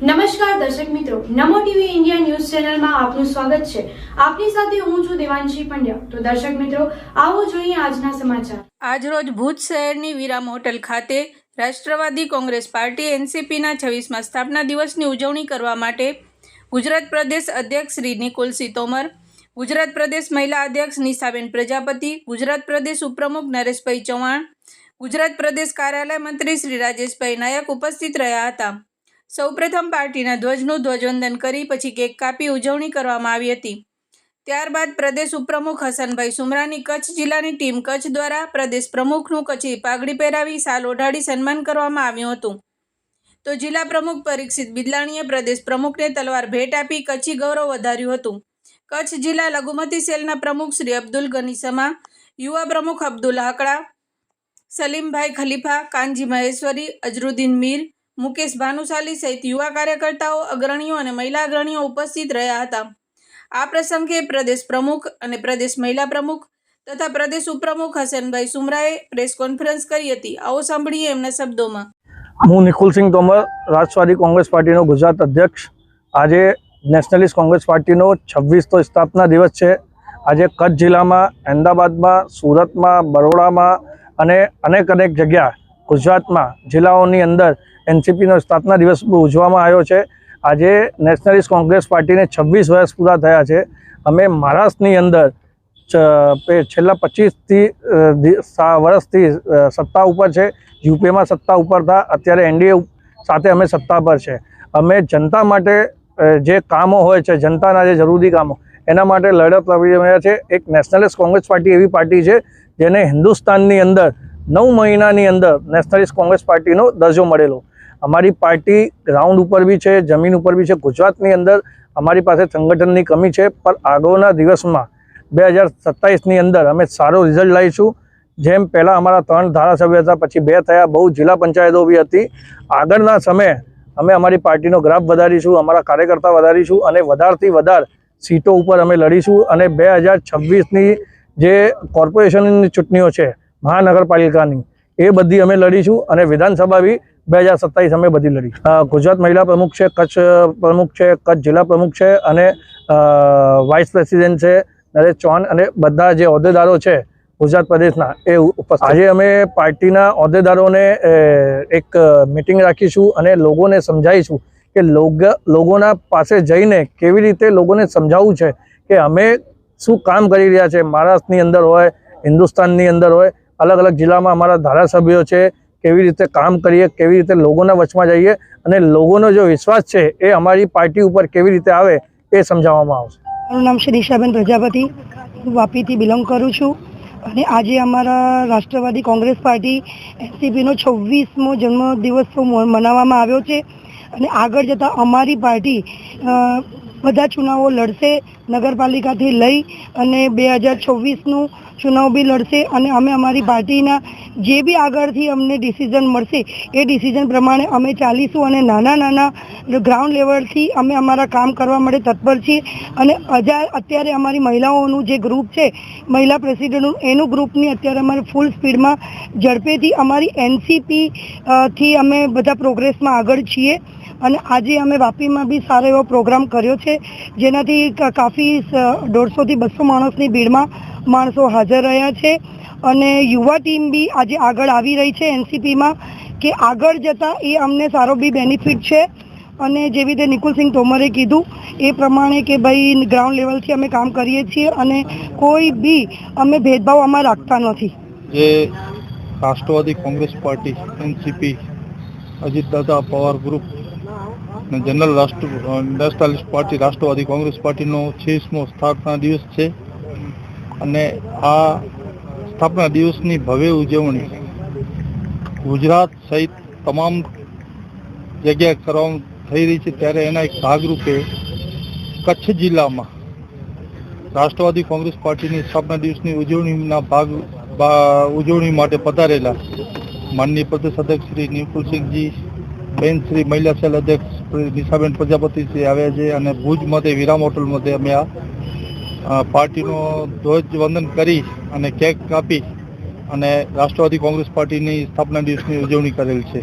નમસ્કાર દર્શક મિત્રો, નમો ટીવી ઇન્ડિયા ન્યૂઝ ચેનલમાં આપનું સ્વાગત છે. આપની સાથે હું છું દેવાંશી પંડ્યા. તો દર્શક મિત્રો, આવો જોઈએ આજના સમાચાર. આજરોજ ભુજ શહેરની વિરામ હોટલ ખાતે રાષ્ટ્રવાદી કોંગ્રેસ પાર્ટી એનસીપીના છવ્વીસમાં સ્થાપના દિવસની ઉજવણી કરવા માટે ગુજરાત પ્રદેશ અધ્યક્ષ શ્રી નિકુલસિંહ તોમર, ગુજરાત પ્રદેશ મહિલા અધ્યક્ષ નિશાબેન પ્રજાપતિ, ગુજરાત પ્રદેશ ઉપપ્રમુખ નરેશભાઈ ચૌહાણ, ગુજરાત પ્રદેશ કાર્યાલય મંત્રી શ્રી રાજેશભાઈ નાયક ઉપસ્થિત રહ્યા હતા. સૌપ્રથમ પાર્ટીના ધ્વજનું ધ્વજવંદન કરી પછી કેક કાપી ઉજવણી કરવામાં આવી હતી. ત્યારબાદ પ્રદેશ ઉપપ્રમુખ હસનભાઈ સુમરાની કચ્છ જિલ્લાની ટીમ કચ્છ દ્વારા પ્રદેશ પ્રમુખનું કચ્છી પાઘડી પહેરાવી સાલ ઓઢાડી સન્માન કરવામાં આવ્યું હતું. તો જિલ્લા પ્રમુખ પરીક્ષિત બિદલાણીએ પ્રદેશ પ્રમુખને તલવાર ભેટ આપી કચ્છી ગૌરવ વધાર્યું હતું. કચ્છ જિલ્લા લઘુમતી સેલના પ્રમુખ શ્રી અબ્દુલ ગનીસમા યુવા પ્રમુખ અબ્દુલ હાકડા સલીમભાઈ ખલીફા, કાનજી મહેશ્વરી, અજરુદ્દીન મીર મુકેશ ભાનુશાલી સહિત યુવા કાર્યકર્તાઓ, અગ્રણીઓ અને મહિલા અગ્રણીઓ ઉપસ્થિત રહ્યા હતા. આ પ્રસંગે પ્રદેશ પ્રમુખ અને પ્રદેશ મહિલા પ્રમુખ તથા પ્રદેશ ઉપપ્રમુખ હસનભાઈ સુમરાએ પ્રેસ કોન્ફરન્સ કરી હતી. આવો સાંભળીએ એમના શબ્દોમાં. હું નિકુલસિંહ તોમર રાષ્ટ્રવાદી કોંગ્રેસ પાર્ટીનો ગુજરાત અધ્યક્ષ. આજે નેશનલિસ્ટ કોંગ્રેસ પાર્ટીનો છવ્વીસતો સ્થાપના દિવસ છે. આજે કચ્છ જિલ્લામાં, અમદાવાદમાં, સુરતમાં, બરોડામાં અને અનેક અનેક જગ્યા ગુજરાતમાં જિલ્લાઓની અંદર એનસીપીનો સ્થાપના દિવસ ઉજવવામાં આવ્યો છે. આજે નેશનલિસ્ટ કોંગ્રેસ પાર્ટીને છવ્વીસ વર્ષ પૂરા થયા છે. અમે મહારાષ્ટ્રની અંદર છેલ્લા પચીસથી વર્ષથી સત્તા ઉપર છે. યુપીમાં સત્તા ઉપર હતા. અત્યારે એનડીએ સાથે અમે સત્તા પર છે. અમે જનતા માટે જે કામો હોય છે, જનતાના જે જરૂરી કામો, એના માટે લડત લડી રહ્યા છે. એક નેશનલિસ્ટ કોંગ્રેસ પાર્ટી એવી પાર્ટી છે, જેને હિન્દુસ્તાનની અંદર નવ મહિનાની અંદર નેશનલિસ્ટ કોંગ્રેસ પાર્ટીનો દરજ્જો મળેલો. અમારી પાર્ટી ગ્રાઉન્ડ ઉપર બી છે, જમીન ઉપર બી છે, ગુજરાતની અંદર અમારી પાસે સંગઠનની કમી છે, પણ આગળના દિવસમાં બે હજાર સત્તાવીસની અંદર અમે સારો રિઝલ્ટ લાવીશું. જેમ પહેલાં અમારા ત્રણ ધારાસભ્ય હતા, પછી બે થયા, બહુ જિલ્લા પંચાયતો બી હતી. આગળના સમયે અમે અમારી પાર્ટીનો ગ્રાફ વધારીશું, અમારા કાર્યકર્તા વધારીશું અને વધારથી વધારે સીટો ઉપર અમે લડીશું. અને બે હજાર છવ્વીસની જે કોર્પોરેશનની ચૂંટણીઓ છે, મહાનગરપાલિકાની, એ બધી અમે લડીશું. અને વિધાનસભા બી બે હજાર સત્તાવીસ અમે બધી લડી. ગુજરાત મહિલા પ્રમુખ છે, કચ્છ પ્રમુખ છે, કચ્છ જિલ્લા પ્રમુખ છે અને વાઇસ પ્રેસિડેન્ટ છે નરેશ ચૌહાણ અને બધા જે હોદ્દેદારો છે ગુજરાત પ્રદેશના એ ઉપસ્થિત. આજે અમે પાર્ટીના હોદ્દેદારોને એક મિટિંગ રાખીશું અને લોકોને સમજાવીશું કે લોકોના પાસે જઈને કેવી રીતે લોકોને સમજાવવું છે કે અમે શું કામ કરી રહ્યા છે. મહારાષ્ટ્રની અંદર હોય, હિન્દુસ્તાનની અંદર હોય અલગ અલગ જિલ્લામાં અમારા ધારાસભ્યો છે કેવી રીતે કામ કરીએ, કેવી રીતે લોકોના વચમાં જઈએ અને લોકોનો જો વિશ્વાસ છે એ અમારી પાર્ટી ઉપર કેવી રીતે આવે એ સમજાવવામાં આવશે. મારું નામ છે દિશાબેન પ્રજાપતિ. હું વાપીથી બિલોંગ કરું છું અને આજે અમારા રાષ્ટ્રવાદી કોંગ્રેસ પાર્ટી એનસીપીનો છવ્વીસમો જન્મદિવસ મનાવવામાં આવ્યો છે. અને આગળ જતાં અમારી પાર્ટી બધા ચુનાવો લડશે નગરપાલિકાથી લઈ અને બે હજાર છવ્વીસનું ચુનાવ બી લડશે અને અમે અમારી પાર્ટીના જે બી આગળથી અમને ડિસિઝન મળશે, એ ડિસિઝન પ્રમાણે અમે ચાલીશું અને નાના નાના ગ્રાઉન્ડ લેવલથી અમે અમારા કામ કરવા માટે તત્પર છીએ અને હજાર અત્યારે અમારી મહિલાઓનું જે ગ્રુપ છે, મહિલા પ્રેસિડેન્ટનું એનું ગ્રુપની અત્યારે અમારે ફૂલ સ્પીડમાં ઝડપેથી અમારી એનસીપી થી અમે બધા પ્રોગ્રેસમાં આગળ છીએ. અને આજે અમે વાપીમાં બી સારો એવો પ્રોગ્રામ કર્યો છે, જેનાથી કાફી દોઢસોથી બસો માણસની ભીડમાં માણસો હાજર રહ્યા છે. અને યુવા ટીમ બી આજે આગળ આવી રહી છે એનસીપીમાં કે આગળ જતાં એ અમને સારો બી બેનિફિટ છે. અને જેવી રીતે નિકુલસિંહ તોમરે કીધું, એ પ્રમાણે કે ભાઈ ગ્રાઉન્ડ લેવલથી અમે કામ કરીએ છીએ અને કોઈ બી અમે ભેદભાવ આમાં રાખતા નથી. જે રાષ્ટ્રવાદી Congress party, NCP Ajit Dada Pawar group અને જનરલ રાષ્ટ્ર, નેશનલિસ્ટ પાર્ટી, રાષ્ટ્રવાદી કોંગ્રેસ પાર્ટીનો છવ્વીસમો સ્થાપના દિવસ છે. અને આ સ્થાપના દિવસની ભવ્ય ઉજવણી ગુજરાત સહિત તમામ જગ્યાએ કરવામાં થઈ રહી છે ત્યારે એના એક ભાગરૂપે કચ્છ જિલ્લામાં રાષ્ટ્રવાદી કોંગ્રેસ પાર્ટીની સ્થાપના દિવસની ઉજવણીના ભાગ ઉજવણી માટે પધારેલા માનનીય પ્રદેશ અધ્યક્ષ શ્રી નિકુલસિંહજી બેન શ્રી મહિલા સેલ અધ્યક્ષ નિશાબેન પ્રજાપતિ શ્રી આવ્યા છે અને ભુજ મધ્યે વિરામ હોટલ મધ્યે અમે આ પાર્ટીનો ધ્વજ વંદન કરી અને કેક કાપી અને રાષ્ટ્રવાદી કોંગ્રેસ પાર્ટીની સ્થાપના દિવસની ઉજવણી કરેલ છે.